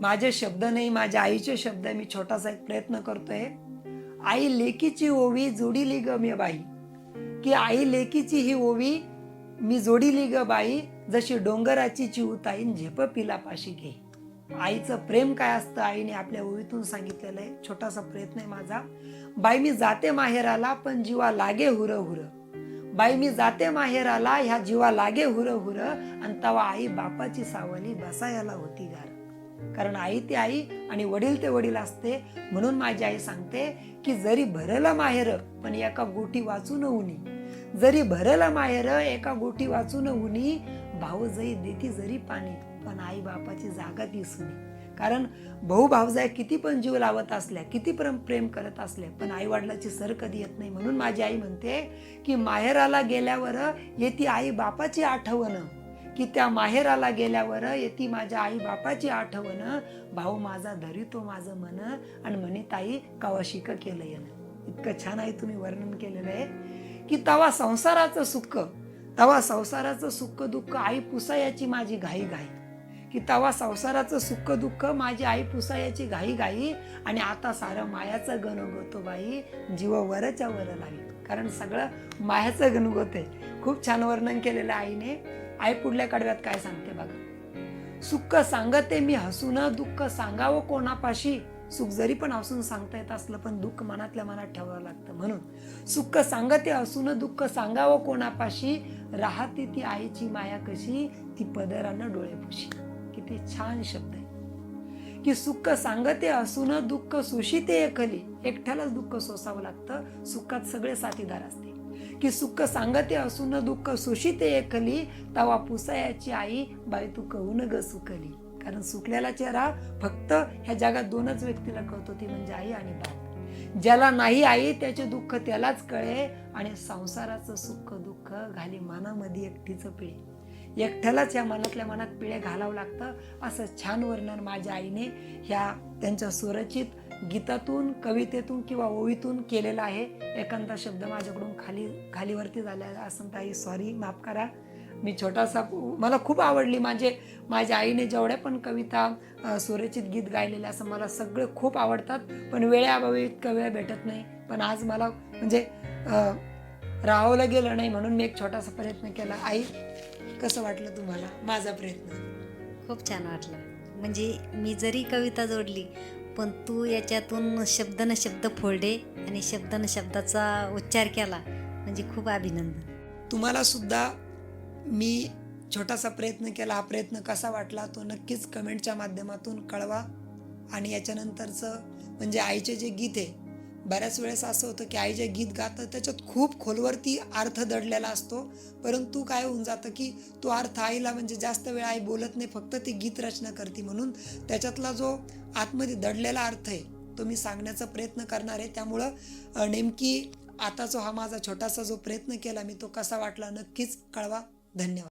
माझे शब्द नाही माझ्या आईचे शब्द आहे. मी छोटासा एक प्रयत्न करतोय. आई लेकीची ओवी जोडीली ग मी बाई. की आई लेकीची ही ओवी मी जोडीली ग बाई जशी डोंगराची चिवताईन झेप पिला पाशी घे. आईचं प्रेम काय असतं आईने आपल्या ओवीतून सांगितलेलं आहे. छोटासा प्रयत्न आहे माझा. बाई मी जाते माहेराला पण जीवा लागे हुर हुर बाई मी जाते माहेराला ह्या जीवा लागे हुर हुर आणि तवा आई बापाची सावली बसायला होती गार. कारण आई ती आई आणि वडील ते वडील असते. म्हणून माझी आई सांगते की जरी भरलं माहेर पण एका गोटी वाचून उनी. जरी भरलं माहेर एका गोटी वाचून उनी. भाऊ जई देती जरी पाणी पण आई बापाची जागा ती कारण भाऊ भाऊजाई किती पण जीव लावत असल्या किती पण प्रेम करत असल्या पण आई वडिलाची सर कधी येत नाही. म्हणून माझी आई म्हणते की माहेराला गेल्यावर येती आई बापाची आठवण. की त्या माहेराला गेल्यावर येती माझ्या आई बापाची आठवण भाऊ माझा धरितो माझं मन आणि म्हणे ताई कवाशिक केलं यानं. इतकं छान आहे तुम्ही वर्णन केलेलं आहे. की तवा संसाराचं सुख तवा संसाराचं सुख दुःख आई पुसायाची माझी घाई घाई. की तवा संसाराचं सुख दुःख माझी आई पुसायाची घाई घाई आणि आता सारं मायाचं गणगोतो बाई जीव वरच्या वर लागेल. कारण सगळं मायाचं गणगोत आहे. खूप छान वर्णन केलेलं आईने. आई पुढल्या कडव्यात काय सांगते बघा? सुख सांगते मी हसून दुःख सांगावं कोणापाशी? सुख जरी पण हसून सांगता येत असलं पण दुःख मनातल्या मनात ठेवावं लागतं. म्हणून सुख सांगते हसून दुःख सांगावं कोणापाशी? राहते ती आईची माया कशी? ती पदरानं डोळे पुशी. किती छान शब्द आहे. की सुख सांगते असून दुःख सोशिते एकली. एकट्यालाच दुःख सोसावं लागतं. सुखात सगळे साथीदार असते की सुख सांगते असून दुःख सुशीते एकली. तवा पुसायाची आई बाई तू कहून ग सुकली. कारण सुकलेला चेहरा फक्त ह्या जगात दोनच व्यक्तीला कळतो ती म्हणजे आई आणि बाप. ज्याला नाही आई त्याचे दुःख त्यालाच कळे आणि संसाराचं सुख दुःख घाली मनामध्ये एकटीचं पिळे. एकट्यालाच या मनातल्या मनात पिळे घालावं लागतं. असं छान वर्णन माझ्या आईने ह्या त्यांच्या स्वरचित गीतातून कवितेतून किंवा ओळीतून केलेला आहे. एखादा शब्द माझ्याकडून खाली खालीवरती झाला असं ताई सॉरी माफ करा. मी छोटासा मला खूप आवडली. माझे माझ्या आईने जेवढ्या पण कविता सुरचित गीत गायलेले असं मला सगळे खूप आवडतात. पण वेळेअभावी इतका वेळ भेटत नाही. पण आज मला म्हणजे राहावलं गेलं नाही म्हणून मी एक छोटासा प्रयत्न केला. आई कसं वाटलं तुम्हाला? माझा प्रयत्न. खूप छान वाटलं. म्हणजे मी जरी कविता जोडली पण तू याच्यातून शब्द न शब्द फोडले आणि शब्द न शब्दाचा उच्चार केला म्हणजे खूप अभिनंदन. तुम्हाला सुद्धा मी छोटासा प्रयत्न केला हा प्रयत्न कसा वाटला तो नक्कीच कमेंटच्या माध्यमातून कळवा. आणि याच्यानंतरचं म्हणजे आईचे जे गीत आहे बऱ्याच वेळेस असं होतं की आई जे गीत गातं त्याच्यात खूप खोलवरती अर्थ दडलेला असतो. परंतु काय होऊन जातं की तो अर्थ आईला म्हणजे जास्त वेळ आई बोलत नाही फक्त ती गीत रचना करते. म्हणून त्याच्यातला जो आतमध्ये दडलेला अर्थ आहे तो मी सांगण्याचा प्रयत्न करणार आहे. त्यामुळं नेमकी आता जो हा माझा छोटासा जो प्रयत्न केला मी तो कसा वाटला नक्कीच कळवा. धन्यवाद.